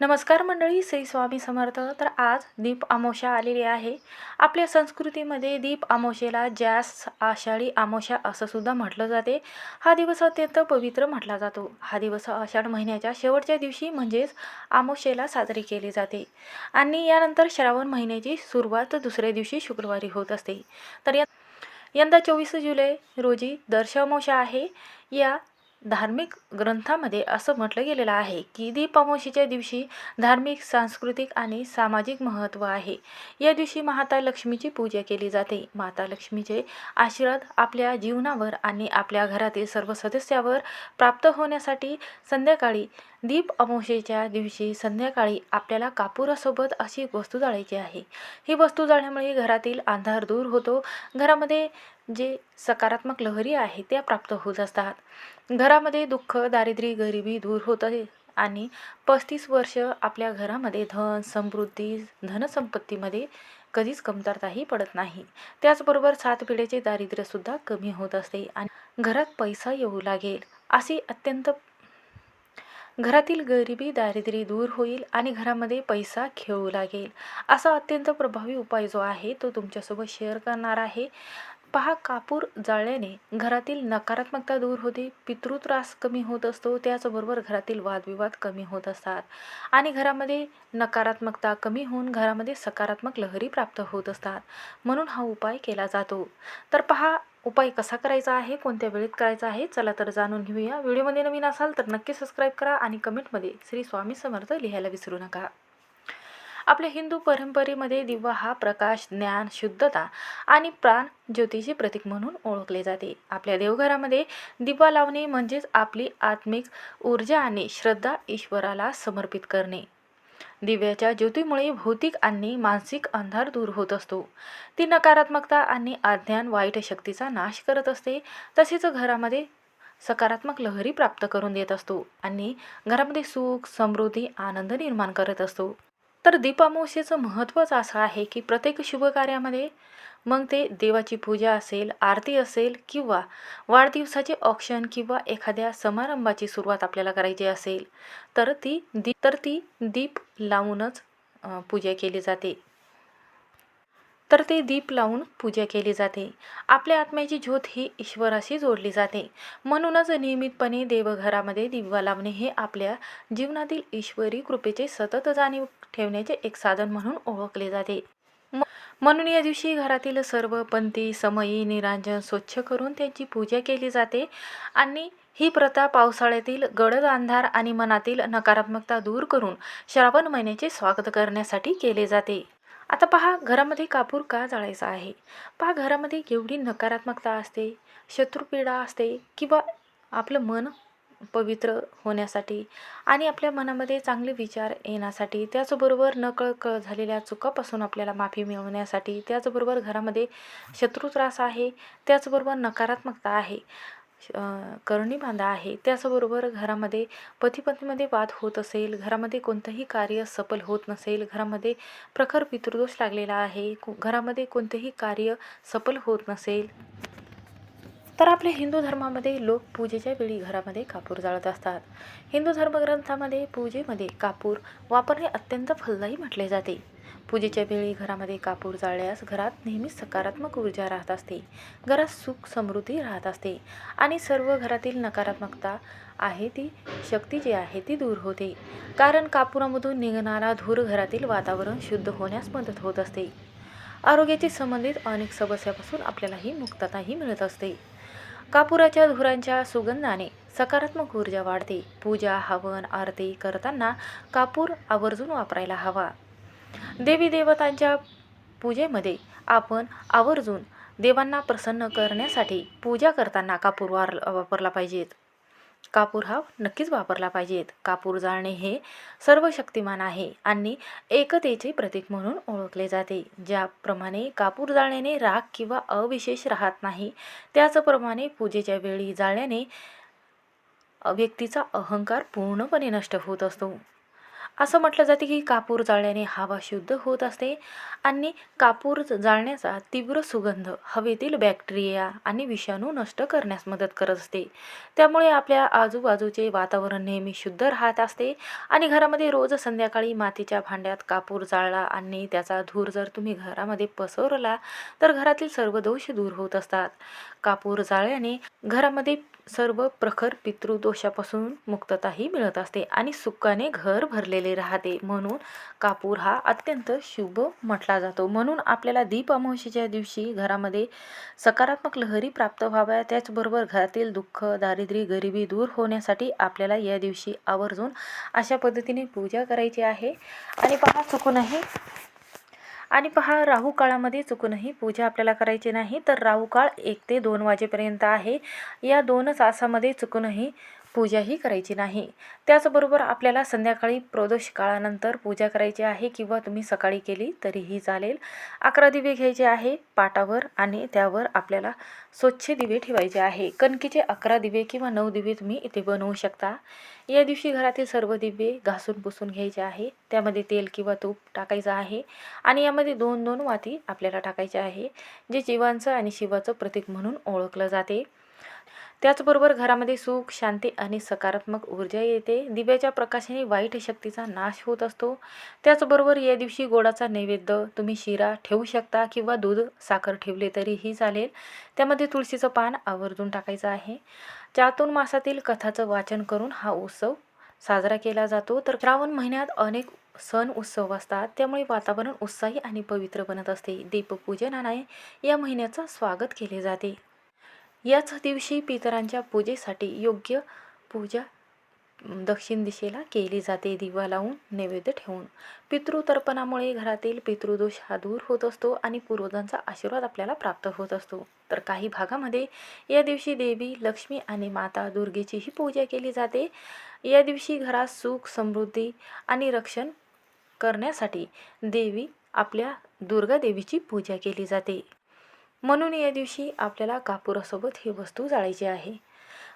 नमस्कार मंडळी श्री स्वामी समर्थ. तर आज दीप आमोशा आलेली आहे. आपल्या संस्कृतीमध्ये दीप आमोशेला ज्यास आषाढी आमोशा असं सुद्धा म्हटलं जाते. हा दिवस अत्यंत पवित्र म्हटला जातो. हा दिवस आषाढ महिन्याच्या शेवटच्या दिवशी म्हणजेच आमोशेला साजरी केली जाते. आणि यानंतर श्रावण महिन्याची सुरुवात दुसऱ्या दिवशी शुक्रवारी होत असते. तर या यंदा चोवीस जुलै रोजी दर्शामोशा आहे. या धार्मिक ग्रंथामध्ये असं म्हटलं गेलेलं आहे की दीपामावशीच्या दिवशी धार्मिक सांस्कृतिक आणि सामाजिक महत्त्व आहे. या दिवशी माता लक्ष्मीची पूजा केली जाते. माता लक्ष्मीचे आशीर्वाद आपल्या जीवनावर आणि आपल्या घरातील सर्व सदस्यावर प्राप्त होण्यासाठी संध्याकाळी दीप अमावशेच्या दिवशी संध्याकाळी आपल्याला कापुरासोबत अशी वस्तू जाळायची आहे. ही वस्तू जाळल्यामुळे घरातील अंधार दूर होतो. घरामध्ये जे सकारात्मक लहरी आहे त्या प्राप्त होत असतात. घरामध्ये दुःख दारिद्र्य गरिबी दूर होते आणि पस्तीस वर्ष आपल्या घरामध्ये धन समृद्धी धनसंपत्तीमध्ये कधीच कमतरताही पडत नाही. त्याचबरोबर सात पिढ्याचे दारिद्र्यसुद्धा कमी होत असते आणि घरात पैसा येऊ लागेल असे अत्यंत घरातील गरिबी दारिद्र्य दूर होईल आणि घरामध्ये पैसा खेळू लागेल असा अत्यंत प्रभावी उपाय जो आहे तो तुमच्यासोबत शेअर करणार आहे. पहा कापूर जाळल्याने घरातील नकारात्मकता दूर होते पितृत्रास कमी होत असतो त्याचबरोबर घरातील वादविवाद कमी होत असतात. आणि घरामध्ये नकारात्मकता कमी होऊन घरामध्ये सकारात्मक लहरी प्राप्त होत असतात. म्हणून हा उपाय केला जातो. तर पहा उपाय कसा करायचा आहे कोणत्या वेळेत करायचा आहे चला तर जाणून घेऊया. व्हिडिओमध्ये नवीन असाल तर नक्की सबस्क्राईब करा आणि कमेंटमध्ये श्री स्वामी समर्थ लिहायला विसरू नका. आपल्या हिंदू परंपरेमध्ये दिवा हा प्रकाश ज्ञान शुद्धता आणि प्राण ज्योतीचे प्रतीक म्हणून ओळखले जाते. आपल्या देवघरामध्ये दिवा लावणे म्हणजेच आपली आत्मिक ऊर्जा आणि श्रद्धा ईश्वराला समर्पित करणे. दिव्याच्या ज्योतीमुळे भौतिक आणि मानसिक अंधार दूर होत असतो. ती नकारात्मकता आणि अज्ञान वाईट शक्तीचा नाश करत असते. तसेच घरामध्ये सकारात्मक लहरी प्राप्त करून देत असतो आणि घरामध्ये सुख समृद्धी आनंद निर्माण करत असतो. तर दीपामोशेचं महत्त्वच असं आहे की प्रत्येक शुभकार्यामध्ये मग ते देवाची पूजा असेल आरती असेल किंवा वाढदिवसाचे ऑप्शन किंवा एखाद्या समारंभाची सुरुवात आपल्याला करायची असेल तर ती दी तर ती दीप लावूनच पूजा केली जाते. तर ते दीप लावून पूजा केली जाते. आपल्या आत्म्याची ज्योत ही ईश्वराशी जोडली जाते. म्हणूनच नियमितपणे देवघरामध्ये दिवा लावणे हे आपल्या जीवनातील ईश्वरी कृपेचे सतत जाणीव ठेवण्याचे एक साधन म्हणून ओळखले जाते. म्हणून या दिवशी घरातील सर्व पंथी समयी निरांजन स्वच्छ करून त्यांची पूजा केली जाते आणि ही प्रथा पावसाळ्यातील गडद अंधार आणि मनातील नकारात्मकता दूर करून श्रावण महिन्याचे स्वागत करण्यासाठी केले जाते. आता पहा घरामध्ये कापूर का जाळायचा आहे? पहा घरामध्ये एवढी नकारात्मकता असते शत्रुपीडा असते किंवा आपलं मन पवित्र होण्यासाठी आणि आपल्या मनामध्ये चांगले विचार येण्यासाठी त्याचबरोबर नकळकळ झालेल्या चुकापासून आपल्याला माफी मिळवण्यासाठी त्याचबरोबर घरामध्ये शत्रू त्रास आहे त्याचबरोबर नकारात्मकता आहे. करणी बांधा आहे. त्याचबरोबर घरामध्ये पतीपत्नीमध्ये वाद होत असेल घरामध्ये कोणतंही कार्य सफल होत नसेल घरामध्ये प्रखर पितृदोष लागलेला आहे घरामध्ये कोणतेही कार्य सफल होत नसेल तर आपल्या हिंदू धर्मामध्ये लोक पूजेच्या वेळी घरामध्ये कापूर जाळत असतात. हिंदू धर्मग्रंथामध्ये पूजेमध्ये कापूर वापरणे अत्यंत फलदायी म्हटले जाते. पूजेच्या वेळी घरामध्ये कापूर जाळल्यास घरात नेहमीच सकारात्मक ऊर्जा राहत असते. घरात सुख समृद्धी राहत असते. आणि सर्व घरातील नकारात्मकता आहे ती शक्ती जी आहे ती दूर होते. कारण कापुरामधून निघणारा धूर घरातील वातावरण शुद्ध होण्यास मदत होत असते. आरोग्याची संबंधित अनेक समस्यापासून आपल्यालाही मुक्तताही मिळत असते. कापुराच्या धुरांच्या सुगंधाने सकारात्मक ऊर्जा वाढते. पूजा हवन आरती करताना कापूर आवर्जून वापरायला हवा. देवी देवतांच्या पूजेमध्ये आपण आवर्जून देवांना प्रसन्न करण्यासाठी पूजा करताना कापूर वार वापरला पाहिजेत. कापूर हा नक्कीच वापरला पाहिजेत. कापूर जाळणे हे सर्व शक्तिमान आहे आणि एकतेचे प्रतीक म्हणून ओळखले जाते. ज्याप्रमाणे कापूर जाळण्याने राग किंवा अविशेष राहत नाही त्याचप्रमाणे पूजेच्या वेळी जाळल्याने व्यक्तीचा अहंकार पूर्णपणे नष्ट होत असतो. असं म्हटलं जाते की कापूर जाळल्याने हवा शुद्ध होत असते आणि कापूर जाळण्याचा तीव्र सुगंध हवेतील बॅक्टेरिया आणि विषाणू नष्ट करण्यास मदत करत असते. त्यामुळे आपल्या आजूबाजूचे वातावरण नेहमी शुद्ध राहत असते आणि घरामध्ये रोज संध्याकाळी मातीच्या भांड्यात कापूर जाळला आणि त्याचा धूर जर तुम्ही घरामध्ये पसरला तर घरातील सर्व दोष दूर होत असतात. कापूर जाळल्याने घरामध्ये सर्व प्रखर पितृदोषापासून मुक्तताही मिळत असते आणि सुखाने घर भरलेले राहते म्हणून कापूर हा अत्यंत शुभ म्हटला जातो. म्हणून आपल्याला दीप अमावस्येच्या दिवशी घरामध्ये सकारात्मक लहरी प्राप्त व्हाव्या. त्याचबरोबर घरातील दुःख दारिद्र्य गरिबी दूर होण्यासाठी आपल्याला या दिवशी आवर्जून अशा पद्धतीने पूजा करायची आहे. आणि पहा चुकूनही आणि पहा राहू काळामध्ये चुकूनही पूजा आपल्याला करायची नाही. तर राहू काळ एक ते दोन वाजेपर्यंत आहे. या दोन तासामध्ये चुकूनही पूजाही करायची नाही. त्याचबरोबर आपल्याला संध्याकाळी प्रदोष काळानंतर पूजा करायची आहे किंवा तुम्ही सकाळी केली तरीही चालेल. अकरा दिवे घ्यायचे आहे पाटावर आणि त्यावर आपल्याला स्वच्छ दिवे ठेवायचे आहे. कणकीचे अकरा दिवे किंवा नऊ दिवे तुम्ही इथे बनवू शकता. या दिवशी घरातील सर्व दिवे घासून पुसून घ्यायचे आहे. त्यामध्ये तेल किंवा तूप टाकायचं आहे आणि यामध्ये दोन दोन वाती आपल्याला टाकायचे आहे जे जीवांचं आणि शिवाचं प्रतीक म्हणून ओळखलं जाते. त्याचबरोबर घरामध्ये सुख शांती आणि सकारात्मक ऊर्जा येते. दिव्याच्या प्रकाशाने वाईट शक्तीचा नाश होत असतो. त्याचबरोबर या दिवशी गोडाचा नैवेद्य तुम्ही शिरा ठेवू शकता किंवा दूध साखर ठेवले तरीही चालेल. त्यामध्ये तुळशीचं पान आवर्जून टाकायचं आहे. चातुर्मासातील मासातील कथाचं वाचन करून हा उत्सव साजरा केला जातो. तर श्रावण महिन्यात अनेक सण उत्सव असतात. त्यामुळे वातावरण उत्साही आणि पवित्र बनत असते. दीपपूजनाने या महिन्याचं स्वागत केले जाते. याच दिवशी पितरांच्या पूजेसाठी योग्य पूजा दक्षिण दिशेला केली जाते. दिवा लावून नैवेद्य ठेवून. पितृतर्पणामुळे घरातील पितृदोष हा दूर होत असतो आणि पूर्वजांचा आशीर्वाद आपल्याला प्राप्त होत असतो. तर काही भागामध्ये या दिवशी देवी लक्ष्मी आणि माता दुर्गेचीही पूजा केली जाते. या दिवशी घरात सुख समृद्धी आणि रक्षण करण्यासाठी देवी आपल्या दुर्गा देवीची पूजा केली जाते. म्हणून या दिवशी आपल्याला कापुरासोबत ही वस्तू जाळायची आहे.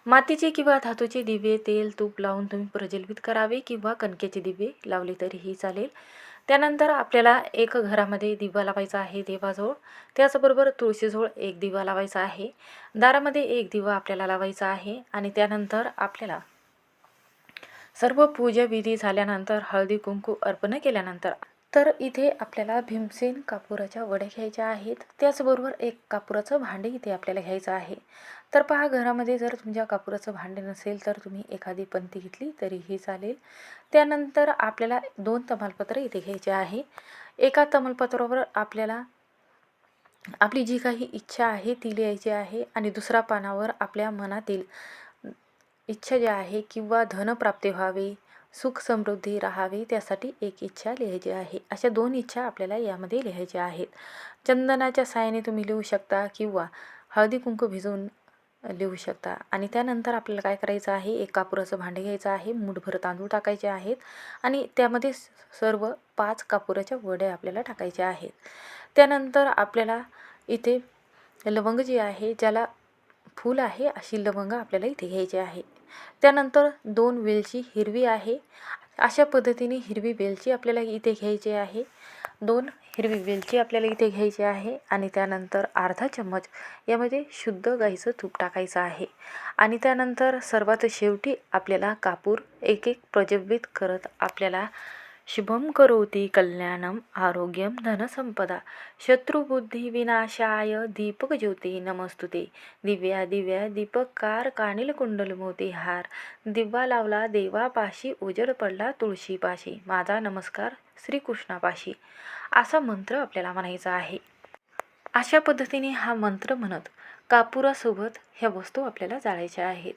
मातीचे किंवा धातूचे दिवे तेल तूप लावून तुम्ही प्रज्वलित करावे किंवा कणकेचे दिवे लावले तरीही चालेल. त्यानंतर आपल्याला एक घरामध्ये दिवा लावायचा आहे देवाजवळ. त्याचबरोबर तुळशीजवळ एक दिवा लावायचा आहे. दारामध्ये एक दिवा आपल्याला लावायचा आहे आणि त्यानंतर आपल्याला सर्व पूजा विधी झाल्यानंतर हळदी कुंकू अर्पण केल्यानंतर तर इथे आपल्याला भीमसेन कापुराच्या वड्या घ्यायच्या आहेत. त्याचबरोबर एक कापुराचं भांडे इथे आपल्याला घ्यायचं आहे. तर पहा घरामध्ये जर तुमच्या कापुराचं भांडे नसेल तर तुम्ही एखादी पंथी घेतली तरीही चालेल. त्यानंतर आपल्याला दोन तमालपत्र इथे घ्यायचे आहे. एका तमालपत्रावर आपल्याला आपली जी काही इच्छा आहे ती लिहायची आहे आणि दुसऱ्या पानावर आपल्या मनातील इच्छा जी आहे किंवा धनप्राप्ती व्हावी. सुख समृद्धी राहावी त्यासाठी एक इच्छा लिहायची आहे. अशा दोन इच्छा आपल्याला यामध्ये लिहायच्या आहेत. चंदनाच्या साहाय्याने तुम्ही लिहू शकता किंवा हळदी कुंकू भिजवून लिहू शकता. आणि त्यानंतर आपल्याला काय करायचं आहे? एक कापुराचं भांडे घ्यायचं आहे मुठभर तांदूळ टाकायचे आहेत आणि त्यामध्ये सर्व पाच कापुराच्या वड्या आपल्याला टाकायच्या आहेत. त्यानंतर आपल्याला इथे लवंग जी आहे ज्याला फूल आहे अशी लवंग आपल्याला इथे घ्यायची आहे. त्यानंतर दोन वेलची हिरवी आहे. अशा पद्धतीने हिरवी वेलची आपल्याला इथे घ्यायची आहे. दोन हिरवी वेलची आपल्याला इथे घ्यायची आहे आणि त्यानंतर अर्धा चम्मच यामध्ये शुद्ध गाईचं तूप टाकायचं आहे. आणि त्यानंतर सर्वात शेवटी आपल्याला कापूर एक एक प्रज्वलित करत आपल्याला शुभम करोती कल्याणम आरोग्यम धनसंपदा शत्रुबुद्धी विनाशाय दीपक ज्योती नमस्तुते। दिव्या दिव्या दीपकार कानिल कुंडल मोती हार। दिवा लावला देवापाशी उजड पडला तुळशीपाशी माझा नमस्कार श्रीकृष्णापाशी। असा मंत्र आपल्याला म्हणायचा आहे. अशा पद्धतीने हा मंत्र म्हणत कापुरासोबत ह्या वस्तू आपल्याला जाळायच्या आहेत.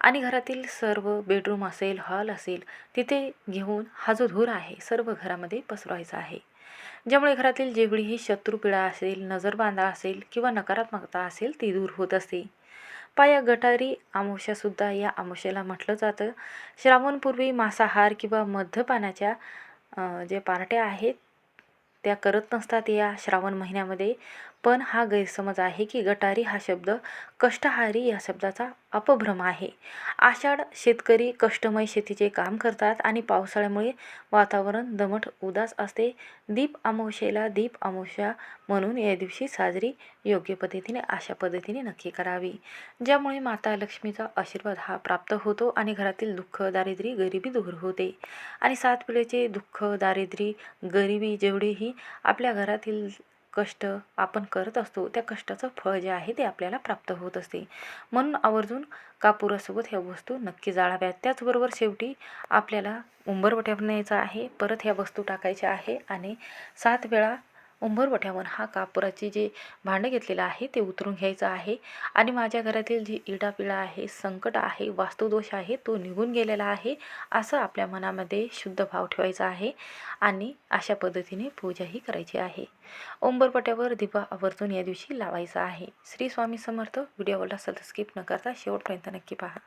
आणि घरातील सर्व बेडरूम असेल हॉल असेल तिथे घेऊन हा जो धूर आहे सर्व घरामध्ये पसरवायचा आहे. ज्यामुळे घरातील जेवढीही शत्रुपिळा असेल नजरबांधा असेल किंवा नकारात्मकता असेल ती दूर होत असते. पाया गटारी आमुष्यासुद्धा या आमुष्याला म्हटलं जातं. श्रावणपूर्वी मांसाहार किंवा मध्यपानाच्या जे पार्ट्या आहेत त्या करत नसतात या श्रावण महिन्यामध्ये. पण हा गैरसमज आहे की गटारी हा शब्द कष्टहारी या शब्दाचा अपभ्रम आहे. आषाढ शेतकरी कष्टमय शेतीचे काम करतात आणि पावसाळ्यामुळे वातावरण दमट उदास असते. दीप अमावस्येला दीप अमावस्या म्हणून या दिवशी साजरी योग्य पद्धतीने अशा पद्धतीने नक्की करावी. ज्यामुळे माता लक्ष्मीचा आशीर्वाद हा प्राप्त होतो आणि घरातील दुःख दारिद्र्य गरिबी दूर होते. आणि सात पिढीचे दुःख दारिद्र्य गरिबी जेवढेही आपल्या घरातील कष्ट आपण करत असतो त्या कष्टाचं फळ जे आहे ते आपल्याला प्राप्त होत असते. म्हणून आवर्जून कापुरासोबत ह्या वस्तू नक्की जाळाव्यात. त्याचबरोबर शेवटी आपल्याला उंबरवट्यावर न्यायचं आहे परत ह्या वस्तू टाकायच्या आहे आणि सात वेळा उंबरवट्यावर हा कापुराचे जे भांडं घेतलेलं आहे ते उतरून घ्यायचं आहे. आणि माझ्या घरातील जी इडापिडा आहे संकट आहे वास्तुदोष आहे तो निघून गेलेला आहे असं आपल्या मनामध्ये शुद्ध भाव ठेवायचा आहे. आणि अशा पद्धतीने पूजाही करायची आहे. उंबरपट्यावर दिवा आवर्जून या दिवशी लावायचा आहे. श्री स्वामी समर्थ व्हिडिओ आवडला असेल तर स्किप न करता शेवटपर्यंत नक्की पहा.